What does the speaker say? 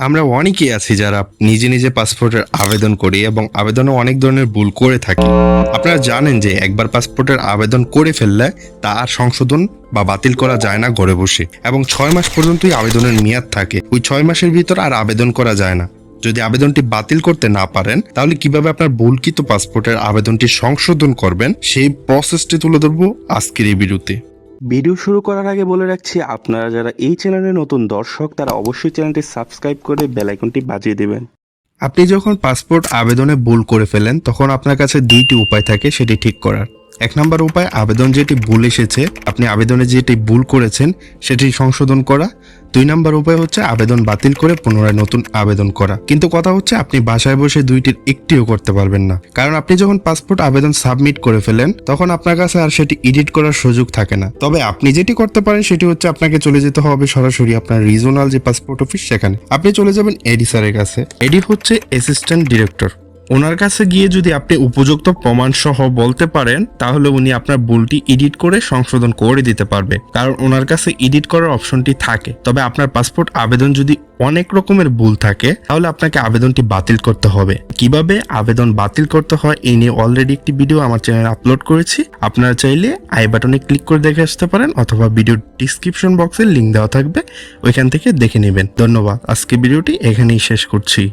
আমরা অনেকেই আছি যারা নিজে নিজে পাসপোর্টের আবেদন করি এবং আবেদনে অনেক ধরনের ভুল করে থাকি। আপনারা জানেন যে একবার পাসপোর্টের আবেদন করে ফেললে তা আর সংশোধন বা বাতিল করা যায় না ঘরে বসে এবং ছয় মাস পর্যন্তই আবেদনের মেয়াদ থাকে। ওই ছয় মাসের ভিতর আর আবেদন করা যায় না। যদি আবেদনটি বাতিল করতে না পারেন, তাহলে কীভাবে আপনার ভুলকৃত পাসপোর্টের আবেদনটি সংশোধন করবেন সেই প্রসেসটি তুলে ধরবো আজকের এই ভিডিওতে। ভিডিও শুরু করার আগে বলে রাখছি, আপনারা যারা এই চ্যানেলে নতুন দর্শক, তারা অবশ্যই চ্যানেলটি সাবস্ক্রাইব করে বেল আইকনটি বাজিয়ে দেবেন। আপনি যখন পাসপোর্ট আবেদনে ভুল করে ফেলেন, তখন আপনার কাছে দুইটি উপায় থাকে, সেটি ঠিক করার। এক নম্বর উপায়, আবেদন যেটি ভুল এসেছে, আপনি আবেদনে যেটি ভুল করেছেন, সেটি সংশোধন করা। দুই নম্বর উপায় হচ্ছে আবেদন বাতিল করে পুনরায় নতুন আবেদন করা। কিন্তু কথা হচ্ছে আপনি বাসায় বসে দুইটির একটিও করতে পারবেন না। কারণ আপনি যখন পাসপোর্ট আবেদন সাবমিট করে ফেলেন, তখন আপনার কাছে আর সেটি এডিট করার সুযোগ থাকে না। তবে আপনি যেটি করতে পারেন, সেটি হচ্ছে আপনাকে চলে যেতে হবে সরাসরি আপনার রিজনাল যে পাসপোর্ট অফিস সেখানে। আপনি চলে যাবেন এডি স্যারের কাছে। এডি হচ্ছে অ্যাসিস্ট্যান্ট ডিরেক্টর। ওনার কাছে গিয়ে যদি আপনি উপযুক্ত প্রমাণ সহ বলতে পারেন, তাহলে উনি আপনার ভুলটি এডিট করে সংশোধন করে দিতে পারবে। কারণ ওনার কাছে এডিট করার অপশনটি থাকে। তবে আপনার পাসপোর্ট আবেদন যদি অনেক রকমের ভুল থাকে, তাহলে আপনাকে আবেদনটি বাতিল করতে হবে। কীভাবে আবেদন বাতিল করতে হয়, এই নিয়ে অলরেডি একটি ভিডিও আমার চ্যানেলে আপলোড করেছি। আপনারা চাইলে আই বাটনে ক্লিক করে দেখে আসতে পারেন, অথবা ভিডিও ডিসক্রিপশন বক্সে লিংক দেওয়া থাকবে, ওইখান থেকে দেখে নেবেন। ধন্যবাদ। আজকে ভিডিওটি এখানেই শেষ করছি।